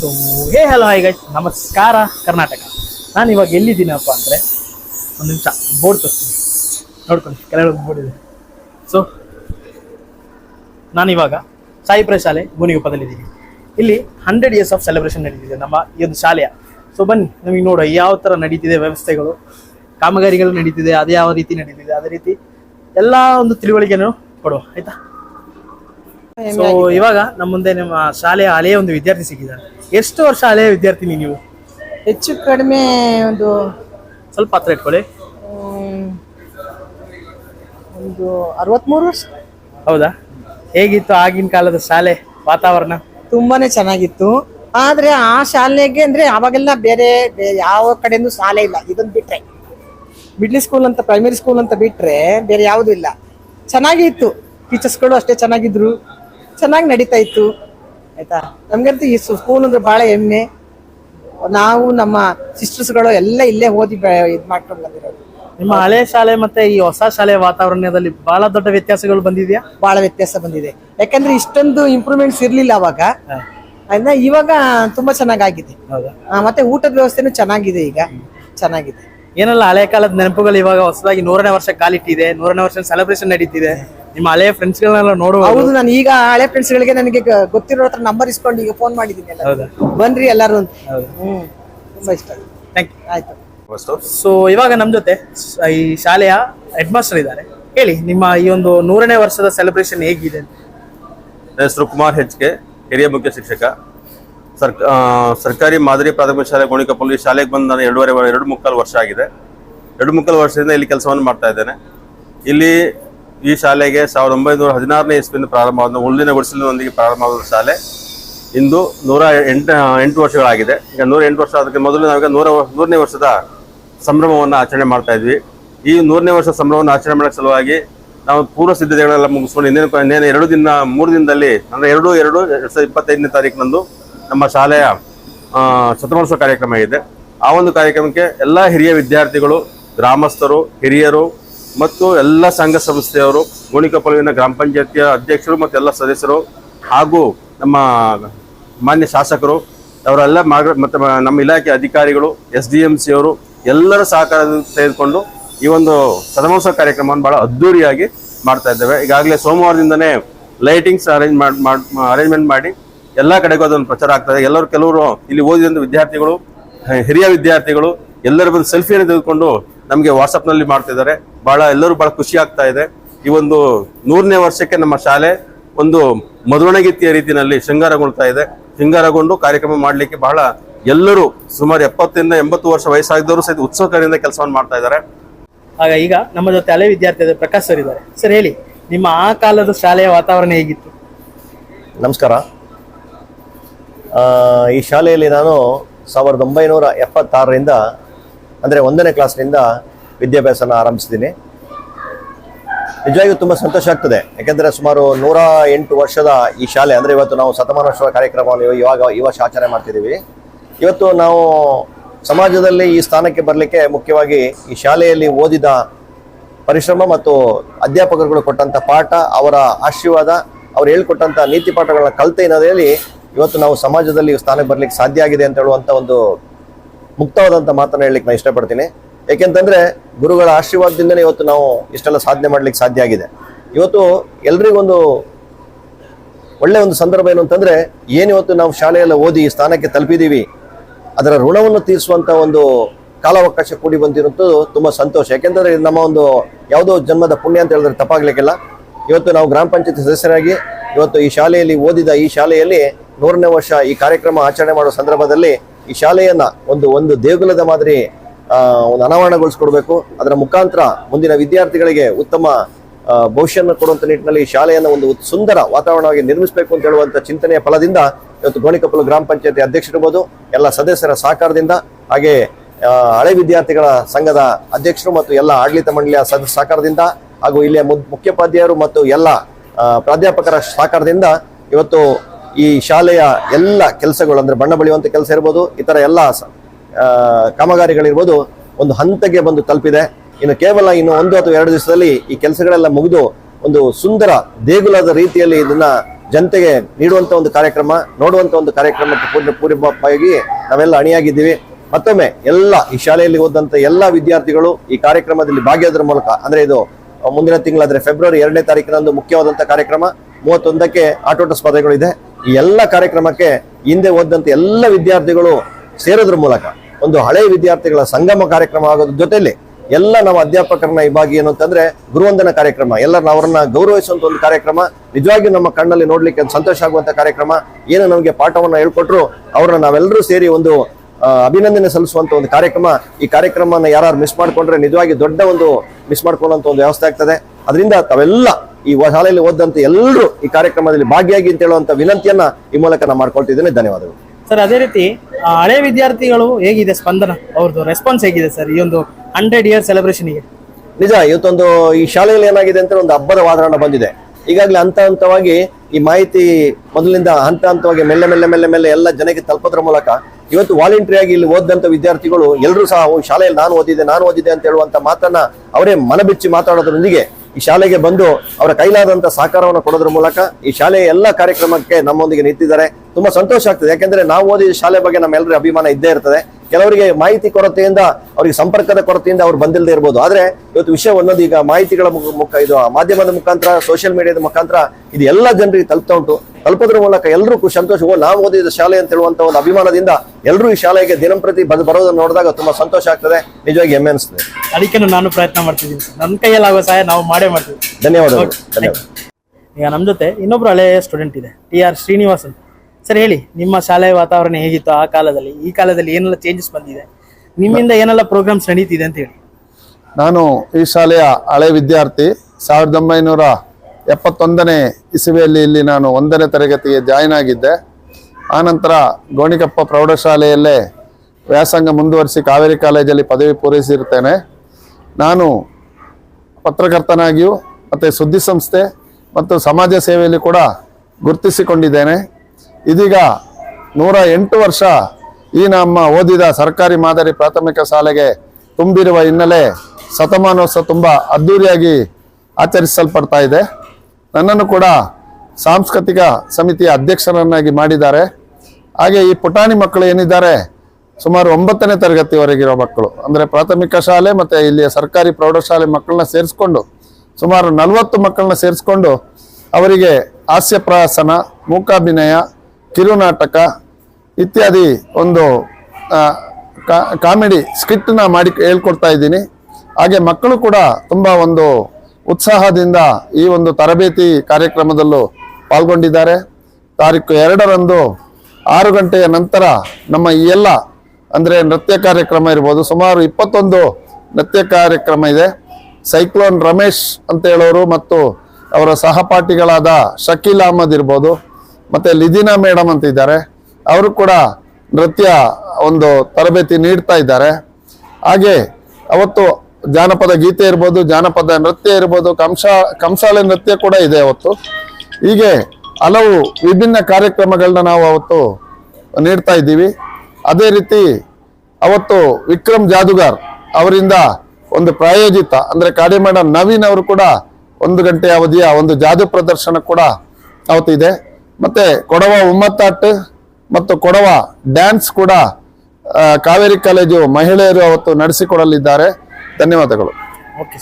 So hey hello hi guys ನಮಸ್ಕಾರ, ಕರ್ನಾಟಕ. ನಾನು ಇವಾಗ ಎಲ್ಲಿದ್ದೀನಪ್ಪ ಅಂದರೆ ಒಂದು ನಿಮಿಷ ಬೋರ್ಡ್ ತೋರಿಸ್ತೀನಿ. ನೋಡ್ಕೊಂಡು, ಕೆಳಗಡೆ ಬೋರ್ಡ್ ಇದೆ. ಸೊ ನಾನಿವಾಗ ಸಾಯಿಪುರ ಶಾಲೆ ಇದ್ದೀನಿ ಇಲ್ಲಿ ಹಂಡ್ರೆಡ್ ಇಯರ್ಸ್ ಆಫ್ ಸೆಲೆಬ್ರೇಷನ್ ನಡೀತಿದೆ ನಮ್ಮ ಈ ಒಂದು ಶಾಲೆಯ. ಸೊ ಬನ್ನಿ, ನಮಗೆ ನೋಡುವ ಯಾವ ಥರ ನಡೀತಿದೆ ವ್ಯವಸ್ಥೆಗಳು. ಕಾಮಗಾರಿಗಳು ನಡೀತಿದೆ ಅದು ಯಾವ ರೀತಿ ನಡೀತಿದೆ, ಅದೇ ರೀತಿ ಎಲ್ಲ ಒಂದು ತಿಳುವಳಿಕೆಯನ್ನು ಕೊಡುವ, ಆಯ್ತಾ? ಸೊ ಇವಾಗ ನಮ್ಮ ಮುಂದೆ ನಿಮ್ಮ ಶಾಲೆಯ ಹಳೆಯ ಒಂದು ವಿದ್ಯಾರ್ಥಿ ಸಿಕ್ಕಿದ್ದಾರೆ ಎಷ್ಟು ವರ್ಷ ಹಳೆಯ ವಿದ್ಯಾರ್ಥಿನಿ ನೀವು? ಹೆಚ್ಚು ಕಡಿಮೆ ಒಂದು ಸ್ವಲ್ಪ ಹತ್ರ ಇಟ್ಕೊಳ್ಳಿ. ಒಂದು ಅರವತ್ಮೂರು ವರ್ಷ. ಹೌದಾ? ಹೇಗಿತ್ತು ಆಗಿನ ಕಾಲದ ಶಾಲೆ ವಾತಾವರಣ? ತುಂಬಾನೇ ಚೆನ್ನಾಗಿತ್ತು. ಆದ್ರೆ ಆ ಶಾಲೆಗೆ ಅಂದ್ರೆ ಅವಾಗೆಲ್ಲ ಬೇರೆ ಬೇ- ಯಾವ ಕಡೆನೂ ಶಾಲೆ ಇಲ್ಲ. ಇದೊಂದು ಬಿಟ್ರೆ. ಮಿಡ್ಲ್ ಸ್ಕೂಲ್ ಅಂತ ಪ್ರೈಮರಿ ಸ್ಕೂಲ್ ಅಂತ ಬಿಟ್ರೆ ಬೇರೆ ಯಾವುದು ಇಲ್ಲ. ಚೆನ್ನಾಗಿತ್ತು. ಟೀಚರ್ಸ್ಗಳು ಅಷ್ಟೇ ಚೆನ್ನಾಗಿದ್ರು. ಚೆನ್ನಾಗಿ ನಡೀತಾ ಇತ್ತು. ಆಯ್ತಾ? ನಮ್ಗಂತೂ ಈ ಸ್ಕೂಲ್ ಅಂದ್ರೆ ಬಹಳ ಹೆಮ್ಮೆ. ನಾವು ನಮ್ಮ ಸಿಸ್ಟರ್ಸ್ಗಳು ಎಲ್ಲ ಇಲ್ಲೇ ಓದಿ ಇದ್ ಮಾಡ್ಕೊಂಡು ಬಂದಿರೋದು. ನಿಮ್ಮ ಹಳೆ ಶಾಲೆ ಮತ್ತೆ ಈ ಹೊಸ ಶಾಲೆ ವಾತಾವರಣದಲ್ಲಿ ಬಹಳ ದೊಡ್ಡ ವ್ಯತ್ಯಾಸಗಳು ಬಂದಿದೆಯಾ? ಬಹಳ ವ್ಯತ್ಯಾಸ ಬಂದಿದೆ. ಯಾಕಂದ್ರೆ ಇಷ್ಟೊಂದು ಇಂಪ್ರೂವ್ಮೆಂಟ್ಸ್ ಇರ್ಲಿಲ್ಲ ಅವಾಗ. ಅದನ್ನ ಇವಾಗ ತುಂಬಾ ಚೆನ್ನಾಗಾಗಿದೆ. ಮತ್ತೆ ಊಟದ ವ್ಯವಸ್ಥೆನು ಚೆನ್ನಾಗಿದೆ ಈಗ. ಚೆನ್ನಾಗಿದೆ. ಏನಲ್ಲ ಹಳೆ ಕಾಲದ ನೆನಪುಗಳು ಇವಾಗ ಹೊಸದಾಗಿ ನೂರನೇ ವರ್ಷ ಕಾಲಿಟ್ಟಿದೆ ನೂರನೇ ವರ್ಷ ಸೆಲೆಬ್ರೇಷನ್ ನಡೀತಿದೆ. ನಿಮ್ಮ ಹಳೆಯ ಫ್ರೆಂಡ್ಸ್ಗಳನ್ನೆಲ್ಲ ನೋಡುವ ಹೌದು ನಾನು ಈಗ ಹಳೆ ಫ್ರೆಂಡ್ಸ್ ಗಳಿಗೆ ನನಗೆ ಗ- ಗೊತ್ತಿರೋ ಹತ್ರ ನಂಬರ್ ಇಸ್ಕೊಂಡು ಈಗ ಫೋನ್ ಮಾಡಿದ್ದೀನಿ ಎಲ್ಲ ಹೌದಾ? ಬನ್ರಿ ಎಲ್ಲರೂ ಅಂತ. ಹ್ಮ್ ತುಂಬಾ ಇಷ್ಟ. ಥ್ಯಾಂಕ್ ಯು ಆಯ್ತು. ಸೊ ಇವಾಗ ನಮ್ಮ ಜೊತೆ ಸ- ಈ ಶಾಲೆಯ ಹೆಡ್ ಮಾಸ್ಟರ್ ಇದ್ದಾರೆ. ಹೇಳಿ ನಿಮ್ಮ ಈ ಒಂದು ನೂರನೇ ವರ್ಷದ ಸೆಲೆಬ್ರೇಷನ್ ಹೇಗಿದೆ? ಅಂತ ನನ್ನ ಹೆಸರು ಕುಮಾರ್ ಹೆಚ್ ಕೆ ಹಿರಿಯ ಮುಖ್ಯ ಶಿಕ್ಷಕ. ಸರ್ ಆ, ಸರ್ಕಾರಿ ಮಾದರಿ ಪ್ರಾಥಮಿಕ ಶಾಲೆ ಗೋಣಿಕೊಪ್ಪಲು ಈ ಶಾಲೆಗೆ ಬಂದು ನಾನು ಎರಡೂವರೆ ವರ್- ಎರಡು ಮುಕ್ಕಾಲು ವರ್ಷ ಆಗಿದೆ. ಎರಡು ಮುಕ್ಕಾಲು ವರ್ಷದಿಂದ ಇಲ್ಲಿ ಕೆಲಸವನ್ನು ಮಾಡ್ತಾ ಇದ್ದೇನೆ. ಇಲ್ಲಿ ಈ ಶಾಲೆಗೆ ಸಾವಿರದ ಒಂಬೈನೂರ ಹದಿನಾರನೇ ಇಸ್ವಿಯಿಂದ ಪ್ರಾರಂಭವಾದ ಉಳ್ಳಿನ ಗುಡಿಸಲಿನೊಂದಿಗೆ ಪ್ರಾರಂಭವಾದ ಶಾಲೆ. ಇಂದು ನೂರ ಎಂಟು ಎಂಟು ವರ್ಷಗಳಾಗಿದೆ. ಈಗ ನೂರ ಎಂಟು ವರ್ಷ ಅದಕ್ಕೆ ಮೊದಲು ನಾವೀಗ ನೂರ ನೂರನೇ ವರ್ಷದ ಸಂಭ್ರಮವನ್ನು ಆಚರಣೆ ಮಾಡ್ತಾ ಇದ್ವಿ. ಈ ನೂರನೇ ವರ್ಷ ಸಂಭ್ರಮವನ್ನು ಆಚರಣೆ ಮಾಡೋ ಸಲುವಾಗಿ ನಾವು ಪೂರ್ವ ಸಿದ್ಧತೆಗಳೆಲ್ಲ ಮುಗಿಸ್ಕೊಂಡು ಇನ್ನೇನು ಇನ್ನೇನು ಎರಡು ದಿನ, ಮೂರು ದಿನದಲ್ಲಿ, ಅಂದರೆ ಎರಡು ಎರಡು ಎರಡು ಸಾವಿರದ ಇಪ್ಪತ್ತೈದನೇ ತಾರೀಕಿನಂದು ನಮ್ಮ ಶಾಲೆಯ ಶತಮಾನೋತ್ಸವ ಕಾರ್ಯಕ್ರಮ ಇದೆ ಆ ಒಂದು ಕಾರ್ಯಕ್ರಮಕ್ಕೆ ಎಲ್ಲ ಹಿರಿಯ ವಿದ್ಯಾರ್ಥಿಗಳು, ಗ್ರಾಮಸ್ಥರು, ಹಿರಿಯರು ಮತ್ತು ಎಲ್ಲ ಸಂಘ ಸಂಸ್ಥೆಯವರು ಗೋಣಿಕೊಪ್ಪಲುವಿನ ಗ್ರಾಮ ಪಂಚಾಯತಿಯ ಅಧ್ಯಕ್ಷರು ಮತ್ತು ಎಲ್ಲ ಸದಸ್ಯರು ಹಾಗೂ ನಮ್ಮ ಮಾನ್ಯ ಶಾಸಕರು, ಅವರೆಲ್ಲ ಮಾರ್ಗ ಮತ್ತು ನಮ್ಮ ಇಲಾಖೆ ಅಧಿಕಾರಿಗಳು, ಎಸ್ ಡಿ ಎಂ ಸಿ ಅವರು ಎಲ್ಲರ ಸಹಕಾರ ತೆಗೆದುಕೊಂಡು ಈ ಒಂದು ಸದಮೋತ್ಸವ ಕಾರ್ಯಕ್ರಮವನ್ನು ಭಾಳ ಅದ್ದೂರಿಯಾಗಿ ಮಾಡ್ತಾ ಇದ್ದೇವೆ. ಈಗಾಗಲೇ ಸೋಮವಾರದಿಂದನೇ ಲೈಟಿಂಗ್ಸ್ ಅರೇಂಜ್ ಮಾಡಿ ಅರೇಂಜ್ಮೆಂಟ್ ಮಾಡಿ ಎಲ್ಲ ಕಡೆಗೂ ಅದೊಂದು ಪ್ರಚಾರ ಆಗ್ತದೆ ಎಲ್ಲರೂ ಕೆಲವರು ಇಲ್ಲಿ ಓದಿದಂಥ ವಿದ್ಯಾರ್ಥಿಗಳು, ಹಿರಿಯ ವಿದ್ಯಾರ್ಥಿಗಳು ಎಲ್ಲರೂ ಬಂದು ಸೆಲ್ಫಿಯನ್ನು ತೆಗೆದುಕೊಂಡು ನಮಗೆ ವಾಟ್ಸಪ್ನಲ್ಲಿ ಮಾಡ್ತಿದ್ದಾರೆ. ಬಹಳ ಎಲ್ಲರೂ ಬಹಳ ಖುಷಿ ಆಗ್ತಾ ಇದೆ. ಈ ಒಂದು ನೂರನೇ ವರ್ಷಕ್ಕೆ ನಮ್ಮ ಶಾಲೆ ಒಂದು ಮಧುರಣಗೀತಿಯ ರೀತಿಯಲ್ಲಿ ಶೃಂಗಾರಗೊಳ್ತಾ ಇದೆ. ಶೃಂಗಾರಗೊಂಡು ಕಾರ್ಯಕ್ರಮ ಮಾಡಲಿಕ್ಕೆ ಬಹಳ ಎಲ್ಲರೂ ಸುಮಾರು ಎಪ್ಪತ್ತರಿಂದ ಎಂಬತ್ತು ವರ್ಷ ವಯಸ್ಸಾಗಿದ್ದವರು ಸಹಿತ ಉತ್ಸುಕರಿಂದ ಕೆಲಸವನ್ನು ಮಾಡ್ತಾ ಇದ್ದಾರೆ. ಆಗ ಈಗ ನಮ್ಮ ಜೊತೆ ಹಳೆ ವಿದ್ಯಾರ್ಥಿ ಪ್ರಕಾಶ್ ಸರ್ ಇದ್ದಾರೆ. ಸರ್ ಹೇಳಿ ನಿಮ್ಮ ಆ ಕಾಲದ ಶಾಲೆಯ ವಾತಾವರಣ ಹೇಗಿತ್ತು? ನಮಸ್ಕಾರ. ಆ, ಈ ಶಾಲೆಯಲ್ಲಿ ನಾನು ಸಾವಿರದ ಒಂಬೈನೂರ ಎಪ್ಪತ್ತಾರರಿಂದ ಅಂದರೆ ಒಂದನೇ ಕ್ಲಾಸ್ನಿಂದ ವಿದ್ಯಾಭ್ಯಾಸನ ಆರಂಭಿಸಿದ್ದೀನಿ. ನಿಜವಾಗಿಯೂ ತುಂಬ ಸಂತೋಷ ಆಗ್ತದೆ. ಯಾಕೆಂದರೆ ಸುಮಾರು ನೂರ ಎಂಟು ವರ್ಷದ ಈ ಶಾಲೆ, ಅಂದರೆ ಇವತ್ತು ನಾವು ಶತಮಾನೋತ್ಸವ ಕಾರ್ಯಕ್ರಮವನ್ನು ಇವಾಗ ಈ ವರ್ಷ ಆಚರಣೆ ಮಾಡ್ತಿದ್ದೀವಿ. ಇವತ್ತು ನಾವು ಸಮಾಜದಲ್ಲಿ ಈ ಸ್ಥಾನಕ್ಕೆ ಬರಲಿಕ್ಕೆ ಮುಖ್ಯವಾಗಿ ಈ ಶಾಲೆಯಲ್ಲಿ ಓದಿದ ಪರಿಶ್ರಮ ಮತ್ತು ಅಧ್ಯಾಪಕರುಗಳು ಕೊಟ್ಟಂತ ಪಾಠ, ಅವರ ಆಶೀರ್ವಾದ, ಅವ್ರು ಹೇಳ್ಕೊಟ್ಟಂತ ನೀತಿ ಪಾಠಗಳನ್ನ ಕಲಿತೆ ಹಿನ್ನೆಲೆಯಲ್ಲಿ ಇವತ್ತು ನಾವು ಸಮಾಜದಲ್ಲಿ ಸ್ಥಾನಕ್ಕೆ ಬರ್ಲಿಕ್ಕೆ ಸಾಧ್ಯ ಆಗಿದೆ ಅಂತ ಹೇಳುವಂತ ಒಂದು ಮುಕ್ತವಾದಂಥ ಮಾತನ್ನು ಹೇಳಲಿಕ್ಕೆ ನಾನು ಇಷ್ಟಪಡ್ತೀನಿ. ಏಕೆಂತಂದ್ರೆ ಗುರುಗಳ ಆಶೀರ್ವಾದದಿಂದನೇ ಇವತ್ತು ನಾವು ಇಷ್ಟೆಲ್ಲ ಸಾಧನೆ ಮಾಡ್ಲಿಕ್ಕೆ ಸಾಧ್ಯ ಆಗಿದೆ. ಇವತ್ತು ಎಲ್ರಿಗೊಂದು ಒಳ್ಳೆ ಒಂದು ಸಂದರ್ಭ ಏನು ಅಂತಂದ್ರೆ ಏನಿವತ್ತು ನಾವು ಶಾಲೆಯೆಲ್ಲ ಓದಿ ಸ್ಥಾನಕ್ಕೆ ತಲುಪಿದೀವಿ, ಅದರ ಋಣವನ್ನು ತೀರಿಸುವಂತ ಒಂದು ಕಾಲಾವಕಾಶ ಕೂಡಿ ಬಂದಿರೋದು ತುಂಬಾ ಸಂತೋಷ. ಯಾಕೆಂದ್ರೆ ಇದು ನಮ್ಮ ಒಂದು ಯಾವುದೋ ಜನ್ಮದ ಪುಣ್ಯ ಅಂತ ಹೇಳಿದ್ರೆ ತಪ್ಪಾಗ್ಲಿಕ್ಕಿಲ್ಲ. ಇವತ್ತು ನಾವು ಗ್ರಾಮ ಪಂಚಾಯತ್ ಸದಸ್ಯರಾಗಿ ಇವತ್ತು ಈ ಶಾಲೆಯಲ್ಲಿ ಓದಿದ ಈ ಶಾಲೆಯಲ್ಲಿ ನೂರನೇ ವರ್ಷ ಈ ಕಾರ್ಯಕ್ರಮ ಆಚರಣೆ ಮಾಡುವ ಸಂದರ್ಭದಲ್ಲಿ ಈ ಶಾಲೆಯನ್ನ ಒಂದು ಒಂದು ದೇಗುಲದ ಮಾದರಿ ಒಂದು ಅನಾವರಣಗೊಳಿಸ್ಕೊಡ್ಬೇಕು. ಅದರ ಮುಖಾಂತರ ಮುಂದಿನ ವಿದ್ಯಾರ್ಥಿಗಳಿಗೆ ಉತ್ತಮ ಭವಿಷ್ಯವನ್ನು ಕೊಡುವಂಥ ನಿಟ್ಟಿನಲ್ಲಿ ಈ ಶಾಲೆಯನ್ನು ಒಂದು ಸುಂದರ ವಾತಾವರಣವಾಗಿ ನಿರ್ಮಿಸಬೇಕು ಅಂತ ಹೇಳುವಂಥ ಚಿಂತನೆಯ ಫಲದಿಂದ ಇವತ್ತು ಗೋಣಿಕೊಪ್ಪಲು ಗ್ರಾಮ ಪಂಚಾಯತಿ ಅಧ್ಯಕ್ಷರಿರ್ಬೋದು ಎಲ್ಲ ಸದಸ್ಯರ ಸಹಕಾರದಿಂದ ಹಾಗೆ ಹಳೆ ವಿದ್ಯಾರ್ಥಿಗಳ ಸಂಘದ ಅಧ್ಯಕ್ಷರು ಮತ್ತು ಎಲ್ಲ ಆಡಳಿತ ಮಂಡಳಿಯ ಸದ ಸಹಕಾರದಿಂದ ಹಾಗೂ ಇಲ್ಲಿಯ ಮುಖ್ಯೋಪಾಧ್ಯಾಯರು ಮತ್ತು ಎಲ್ಲ ಪ್ರಾಧ್ಯಾಪಕರ ಸಹಕಾರದಿಂದ ಇವತ್ತು ಈ ಶಾಲೆಯ ಎಲ್ಲ ಕೆಲಸಗಳು ಅಂದರೆ ಬಣ್ಣ ಬಳಿಯುವಂಥ ಕೆಲಸ ಇರ್ಬೋದು ಇತರ ಎಲ್ಲ ಸ- ಆ, ಕಾಮಗಾರಿಗಳಿರ್ಬೋದು ಒಂದು ಹಂತಕ್ಕೆ ಬಂದು ತಲುಪಿದೆ. ಇನ್ನು ಕೇವಲ ಇನ್ನು ಒಂದು ಅಥವಾ ಎರಡು ದಿವಸದಲ್ಲಿ ಈ ಕೆಲಸಗಳೆಲ್ಲ ಮುಗಿದು ಒಂದು ಸುಂದರ ದೇಗುಲದ ರೀತಿಯಲ್ಲಿ ಇದನ್ನ ಜನತೆಗೆ ನೀಡುವಂತ ಒಂದು ಕಾರ್ಯಕ್ರಮ, ನೋಡುವಂತ ಒಂದು ಕಾರ್ಯಕ್ರಮಕ್ಕೆ ಪೂರ್ಣ ಪೂರ್ವವಾಗಿ ನಾವೆಲ್ಲ ಅಣಿಯಾಗಿದ್ದೀವಿ. ಮತ್ತೊಮ್ಮೆ ಎಲ್ಲ ಈ ಶಾಲೆಯಲ್ಲಿ ಓದಂತ ಎಲ್ಲ ವಿದ್ಯಾರ್ಥಿಗಳು ಈ ಕಾರ್ಯಕ್ರಮದಲ್ಲಿ ಭಾಗಿಯಾದ್ರ ಮೂಲಕ, ಅಂದ್ರೆ ಇದು ಮುಂದಿನ ತಿಂಗಳಾದರೆ ಫೆಬ್ರವರಿ ಎರಡನೇ ತಾರೀಕಿನಂದು ಮುಖ್ಯವಾದಂತ ಕಾರ್ಯಕ್ರಮ, ಮೂವತ್ತೊಂದಕ್ಕೆ ಆಟೋಟ ಸ್ಪರ್ಧೆಗಳಿದೆ ಈ ಎಲ್ಲ ಕಾರ್ಯಕ್ರಮಕ್ಕೆ ಹಿಂದೆ ಓದಂತ ಎಲ್ಲ ವಿದ್ಯಾರ್ಥಿಗಳು ಸೇರೋದ್ರ ಮೂಲಕ ಒಂದು ಹಳೆ ವಿದ್ಯಾರ್ಥಿಗಳ ಸಂಗಮ ಕಾರ್ಯಕ್ರಮ ಆಗೋದ್ರ ಜೊತೆಯಲ್ಲಿ ಎಲ್ಲ ನಮ್ಮ ಅಧ್ಯಾಪಕರನ್ನ ಈ ಏನು ಅಂತಂದ್ರೆ ಗುರುವಂದನ ಕಾರ್ಯಕ್ರಮ, ಎಲ್ಲರನ್ನ ಅವರನ್ನ ಗೌರವಿಸುವಂತ ಒಂದು ಕಾರ್ಯಕ್ರಮ ನಿಜವಾಗಿಯೂ ನಮ್ಮ ಕಣ್ಣಲ್ಲಿ ನೋಡ್ಲಿಕ್ಕೆ ಸಂತೋಷ ಆಗುವಂತ ಕಾರ್ಯಕ್ರಮ, ಏನು ನಮಗೆ ಪಾಠವನ್ನ ಹೇಳ್ಕೊಟ್ರು ಅವ್ರನ್ನ ನಾವೆಲ್ಲರೂ ಸೇರಿ ಒಂದು ಅಭಿನಂದನೆ ಸಲ್ಲಿಸುವಂತ ಒಂದು ಕಾರ್ಯಕ್ರಮ. ಈ ಕಾರ್ಯಕ್ರಮನ ಯಾರು ಮಿಸ್ ಮಾಡ್ಕೊಂಡ್ರೆ ನಿಜವಾಗಿ ದೊಡ್ಡ ಒಂದು ಮಿಸ್ ಮಾಡ್ಕೊಳ್ಳುವಂತ ಒಂದು ವ್ಯವಸ್ಥೆ ಆಗ್ತದೆ. ಅದರಿಂದ ತಾವೆಲ್ಲ ಈ ಶಾಲೆಯಲ್ಲಿ ಓದಂತ ಎಲ್ಲರೂ ಈ ಕಾರ್ಯಕ್ರಮದಲ್ಲಿ ಭಾಗಿಯಾಗಿ ಅಂತ ಹೇಳುವಂತ ವಿನಂತಿಯನ್ನ ಈ ಮೂಲಕ ನಾನು ಮಾಡ್ಕೊಳ್ತಿದ್ದೇನೆ. ಧನ್ಯವಾದಗಳು. ಸರ್ ಅದೇ ರೀತಿ ಹಳೆ ವಿದ್ಯಾರ್ಥಿಗಳು ಹೇಗಿದೆ ಸ್ಪಂದನ? ಅವ್ರದ್ದು ರೆಸ್ಪಾನ್ಸ್ ಹೇಗಿದೆ ಸರ್ ಈ ಒಂದು ಹಂಡ್ರೆಡ್ ಇಯರ್ ಸೆಲೆಬ್ರೇಷನ್ಗೆ ನಿಜ, ಇವತ್ತೊಂದು ಈ ಶಾಲೆಯಲ್ಲಿ ಏನಾಗಿದೆ ಅಂತ ಒಂದು ಹಬ್ಬದ ವಾತಾವರಣ ಬಂದಿದೆ. ಈಗಾಗಲೇ ಹಂತ ಹಂತವಾಗಿ ಈ ಮಾಹಿತಿ ಮೊದಲಿಂದ ಹಂತ ಹಂತವಾಗಿ ಮೆಲ್ಲೆ ಮೆಲ್ಲೆ ಮೆಲ್ಲೆ ಮೆಲ್ಲೆ ಎಲ್ಲ ಜನಕ್ಕೆ ತಲುಪೋದ್ರ ಮೂಲಕ ಇವತ್ತು ವಾಲಂಟ್ರಿ ಆಗಿ ಇಲ್ಲಿ ಓದಿದಂಥ ವಿದ್ಯಾರ್ಥಿಗಳು ಎಲ್ಲರೂ ಸಹ ಶಾಲೆಯಲ್ಲಿ ನಾನು ಓದಿದೆ ನಾನು ಓದಿದೆ ಅಂತ ಹೇಳುವಂತ ಮಾತನ್ನ ಅವರೇ ಮನಬಿಚ್ಚಿ ಮಾತಾಡೋದ್ರೊಂದಿಗೆ ಈ ಶಾಲೆಗೆ ಬಂದು ಅವರ ಕೈಲಾದಂತ ಸಹಕಾರವನ್ನು ಕೊಡೋದ್ರ ಮೂಲಕ ಈ ಶಾಲೆಯ ಎಲ್ಲ ಕಾರ್ಯಕ್ರಮಕ್ಕೆ ನಮ್ಮೊಂದಿಗೆ ನಿಂತಿದ್ದಾರೆ. ತುಂಬಾ ಸಂತೋಷ ಆಗ್ತದೆ. ಯಾಕಂದ್ರೆ ನಾವು ಓದಿದ ಶಾಲೆ ಬಗ್ಗೆ ನಮ್ಮೆಲ್ಲರ ಅಭಿಮಾನ ಇದ್ದೇ ಇರ್ತದೆ. ಕೆಲವರಿಗೆ ಮಾಹಿತಿ ಕೊರತೆಯಿಂದ ಅವರಿಗೆ ಸಂಪರ್ಕದ ಕೊರತೆಯಿಂದ ಅವ್ರು ಬಂದಿಲ್ಲದೆ ಇರ್ಬೋದು. ಆದ್ರೆ ಇವತ್ತು ವಿಷಯ ಒಂದೊಂದು ಈಗ ಮಾಹಿತಿಗಳ ಮುಖ ಇದು ಮಾಧ್ಯಮದ ಮುಖಾಂತರ ಸೋಷಿಯಲ್ ಮೀಡಿಯಾದ ಮುಖಾಂತರ ಇದು ಎಲ್ಲ ಜನರಿಗೆ ತಲುಪ್ತಾ ಉಂಟು. ತಲುಪೋದ್ರ ಮೂಲಕ ಎಲ್ಲರೂ ಸಂತೋಷ. ಓ ನಾವು ಓದಿದ ಶಾಲೆ ಅಂತ ಹೇಳುವಂತ ಒಂದು ಅಭಿಮಾನದಿಂದ ಎಲ್ಲರೂ ಈ ಶಾಲೆಗೆ ದಿನಂಪ್ರತಿ ಬಂದು ಬರೋದನ್ನ ನೋಡಿದಾಗ ತುಂಬಾ ಸಂತೋಷ ಆಗ್ತದೆ. ನಿಜವಾಗಿ ಹೆಮ್ಮೆ ಅನಿಸ್ತದೆ. ಅದಕ್ಕೆ ನಾನು ಪ್ರಯತ್ನ ಮಾಡ್ತಿದ್ದೀನಿ. ನನ್ನ ಕೈಯಲ್ಲಾಗೋ ಸಹಾಯ ನಾವು ಮಾಡೇ ಮಾಡ್ತೀವಿ. ಧನ್ಯವಾದಗಳು. ಧನ್ಯವಾದ ಈಗ ನಮ್ಮ ಜೊತೆ ಇನ್ನೊಬ್ರು ಹಳೆಯ ಸ್ಟೂಡೆಂಟ್ ಇದೆ. ಟಿ ಆರ್ ಶ್ರೀನಿವಾಸ್ ಅಂತ ಸರ್ ಹೇಳಿ, ನಿಮ್ಮ ಶಾಲೆಯ ವಾತಾವರಣ ಹೇಗಿತ್ತು ಆ ಕಾಲದಲ್ಲಿ? ಈ ಕಾಲದಲ್ಲಿ ಏನೆಲ್ಲ ಚೇಂಜಸ್ ಬಂದಿದೆ? ನಿಮ್ಮಿಂದ ಏನೆಲ್ಲ ಪ್ರೋಗ್ರಾಮ್ಸ್ ನಡೀತಿದೆ ಅಂತ ಹೇಳಿ. ನಾನು ಈ ಶಾಲೆಯ ಹಳೆ ವಿದ್ಯಾರ್ಥಿ, ಸಾವಿರದ ಒಂಬೈನೂರ ಎಪ್ಪತ್ತೊಂದನೇ ಇಸವಿಯಲ್ಲಿ ಇಲ್ಲಿ ನಾನು ಒಂದನೇ ತರಗತಿಗೆ ಜಾಯಿನ್ ಆಗಿದ್ದೆ. ಆನಂತರ ಗೋಣಿಕಪ್ಪ ಪ್ರೌಢಶಾಲೆಯಲ್ಲೇ ವ್ಯಾಸಂಗ ಮುಂದುವರಿಸಿ ಕಾವೇರಿ ಕಾಲೇಜಲ್ಲಿ ಪದವಿ ಪೂರೈಸಿರ್ತೇನೆ ನಾನು ಪತ್ರಕರ್ತನಾಗಿಯೂ ಮತ್ತು ಸುದ್ದಿ ಸಂಸ್ಥೆ ಮತ್ತು ಸಮಾಜ ಸೇವೆಯಲ್ಲಿ ಕೂಡ ಗುರುತಿಸಿಕೊಂಡಿದ್ದೇನೆ. ಇದೀಗ ನೂರ ಎಂಟು ವರ್ಷ ಈ ನಮ್ಮ ಓದಿದ ಸರ್ಕಾರಿ ಮಾದರಿ ಪ್ರಾಥಮಿಕ ಶಾಲೆಗೆ ತುಂಬಿರುವ ಹಿನ್ನೆಲೆ ಶತಮಾನೋತ್ಸವ ತುಂಬ ಅದ್ಧೂರಿಯಾಗಿ ಆಚರಿಸಲ್ಪಡ್ತಾ ಇದೆ. ನನ್ನನ್ನು ಕೂಡ ಸಾಂಸ್ಕೃತಿಕ ಸಮಿತಿಯ ಅಧ್ಯಕ್ಷರನ್ನಾಗಿ ಮಾಡಿದ್ದಾರೆ. ಹಾಗೆ ಈ ಪುಟಾಣಿ ಮಕ್ಕಳು ಏನಿದ್ದಾರೆ? ಸುಮಾರು ಒಂಬತ್ತನೇ ತರಗತಿವರೆಗಿರೋ ಮಕ್ಕಳು. ಅಂದರೆ ಪ್ರಾಥಮಿಕ ಶಾಲೆ ಮತ್ತು ಇಲ್ಲಿಯ ಸರ್ಕಾರಿ ಪ್ರೌಢಶಾಲೆ ಮಕ್ಕಳನ್ನ ಸೇರಿಸ್ಕೊಂಡು ಸುಮಾರು ನಲವತ್ತು ಮಕ್ಕಳನ್ನ ಸೇರಿಸ್ಕೊಂಡು ಅವರಿಗೆ ಹಾಸ್ಯ ಪ್ರಹಸನ ಮೂಕಾಭಿನಯ ಕಿರುನಾಟಕ ಇತ್ಯಾದಿ ಒಂದು ಕಾಮಿಡಿ ಸ್ಕಿಟ್ನ ಮಾಡಿ ಹೇಳ್ಕೊಡ್ತಾ ಇದ್ದೀನಿ. ಹಾಗೆ ಮಕ್ಕಳು ಕೂಡ ತುಂಬ ಒಂದು ಉತ್ಸಾಹದಿಂದ ಈ ಒಂದು ತರಬೇತಿ ಕಾರ್ಯಕ್ರಮದಲ್ಲೂ ಪಾಲ್ಗೊಂಡಿದ್ದಾರೆ. ತಾರೀಕು ಎರಡರಂದು ಆರು ಗಂಟೆಯ ನಂತರ ನಮ್ಮ ಈ ಎಲ್ಲ, ಅಂದರೆ ನೃತ್ಯ ಕಾರ್ಯಕ್ರಮ ಇರ್ಬೋದು, ಸುಮಾರು ಇಪ್ಪತ್ತೊಂದು ನೃತ್ಯ ಕಾರ್ಯಕ್ರಮ ಇದೆ. ಸೈಕ್ಲೋನ್ ರಮೇಶ್ ಅಂತ ಹೇಳೋರು ಮತ್ತು ಅವರ ಸಹಪಾಠಿಗಳಾದ ಶಕೀಲ್ ಅಹಮದ್ ಇರ್ಬೋದು. ಮತ್ತು ಲಿದಿನಾ ಮೇಡಮ್ ಅಂತ ಇದ್ದಾರೆ. ಅವರು ಕೂಡ ನೃತ್ಯ ಒಂದು ತರಬೇತಿ ನೀಡ್ತಾ ಇದ್ದಾರೆ. ಹಾಗೆ ಅವತ್ತು ಜಾನಪದ ಗೀತೆ ಇರ್ಬೋದು, ಜಾನಪದ ನೃತ್ಯ ಇರ್ಬೋದು, ಕಂಸ, ಕಂಸಾಲೆ ನೃತ್ಯ ಕೂಡ ಇದೆ ಅವತ್ತು. ಹೀಗೆ ಹಲವು ವಿಭಿನ್ನ ಕಾರ್ಯಕ್ರಮಗಳನ್ನ ನಾವು ಅವತ್ತು ನೀಡ್ತಾ ಇದ್ದೀವಿ. ಅದೇ ರೀತಿ ಅವತ್ತು ವಿಕ್ರಮ್ ಜಾದುಗಾರ್ ಅವರಿಂದ ಒಂದು ಪ್ರಾಯೋಜಿತ, ಅಂದ್ರೆ ಕಾಡಿಮೇಡ ನವೀನ್ ಅವರು ಕೂಡ ಒಂದು ಗಂಟೆ ಅವಧಿಯ ಒಂದು ಜಾದು ಪ್ರದರ್ಶನ ಕೂಡ ಅವತ್ತಿದೆ. ಮತ್ತೆ ಕೊಡವ ಉಮ್ಮತ್ತಾಟ್ ಮತ್ತು ಕೊಡವ ಡ್ಯಾನ್ಸ್ ಕೂಡ ಕಾವೇರಿ ಕಾಲೇಜು ಮಹಿಳೆಯರು ಅವತ್ತು ನಡೆಸಿಕೊಡಲಿದ್ದಾರೆ. ಧನ್ಯವಾದಗಳು. ಓಕೆ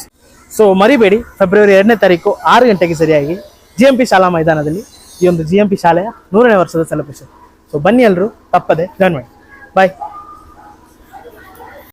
ಸೊ ಮರಿಬೇಡಿ. ಫೆಬ್ರವರಿ ಎರಡನೇ ತಾರೀಕು ಆರು ಗಂಟೆಗೆ ಸರಿಯಾಗಿ ಜಿ ಎಂ ಪಿ ಶಾಲಾ ಮೈದಾನದಲ್ಲಿ ಈ ಒಂದು ಜಿ ಎಂ ಪಿ ಶಾಲೆಯ ನೂರನೇ ವರ್ಷದ ಸೆಲೆಬ್ರೇಷನ್ ಸೊ ಬನ್ನಿ ಎಲ್ಲರೂ ತಪ್ಪದೆ ಜಾಯ್ನ್ ಮಾಡಿ. ಬಾಯ್